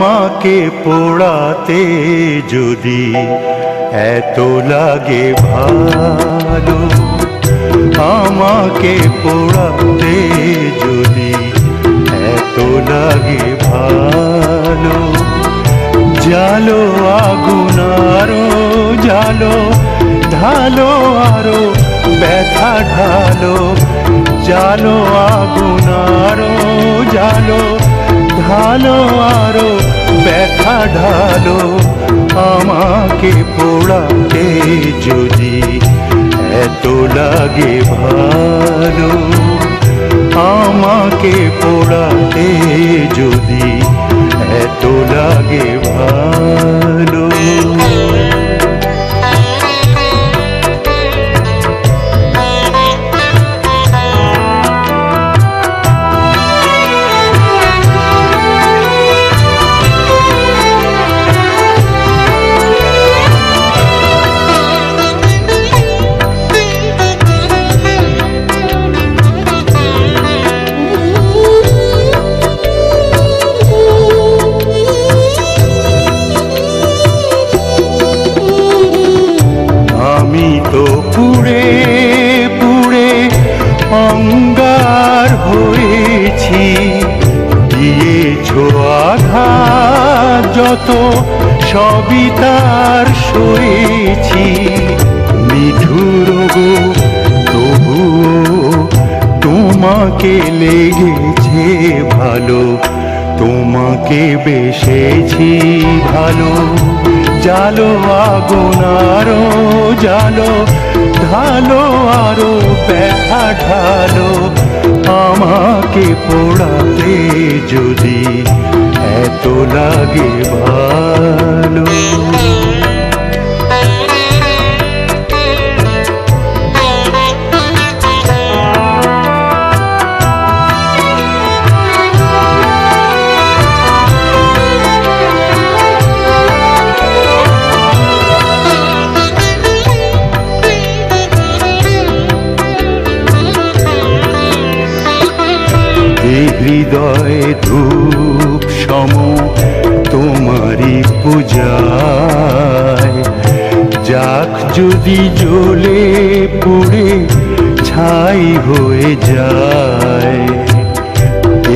আমাকে পোড়াতে যদি এত লাগে ভালো, আমাকে পোড়াতে যদি এত লাগে ভালো। জালো আগুন আরও জালো, ঢালো আরও, ব্যথা ঢালো। জালো আগুন আরও জালো, ঢালো আরও ব্যথা ঢালো আমাকে পোড়াতে যদি এত লাগে ভালো? আমাকে পোড়াতে যদি আঘাত যত সবই তার সয়েছি মিঠুর গো, তবুও তোমাকে লেগেছে ভালো, তোমাকে বেসেছি ভালো। জালো আগুন আরও জালো, ঢালো আরও ব্যথা ঢালো, আমাকে পোড়াতে যদি লাগে ভালো। হৃদয়ে ধূপ যদি জ্বলে পুড়ে ছাই হয়ে যায়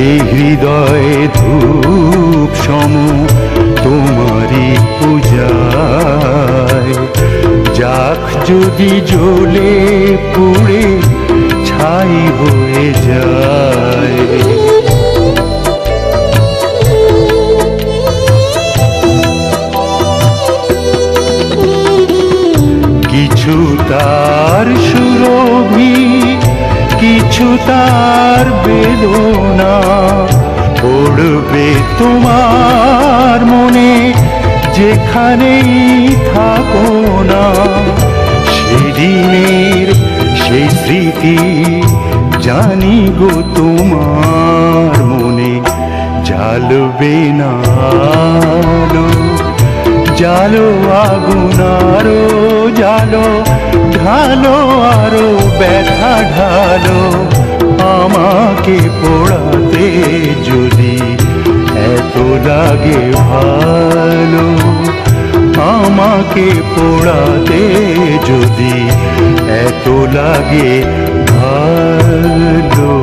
এই হৃদয়ে ধূপ সম তোমারই পূজায়। যাক যদি জ্বলে পুড়ে ছাই হয়ে যায় তার সুরভি, কিছু তার বেদনা পড়বে তোমার মনে, যেখানেই থাকো না। সেদিনের সেই স্মৃতি জানি গো তোমার মনে, জ্বালবে না আলো। জালো জালো ঢালো আরও ব্যথা ঢালো, আমাকে পোড়াতে যদি এত লাগে ভালো। আমাকে পোড়াতে যদি এত লাগে ভালো।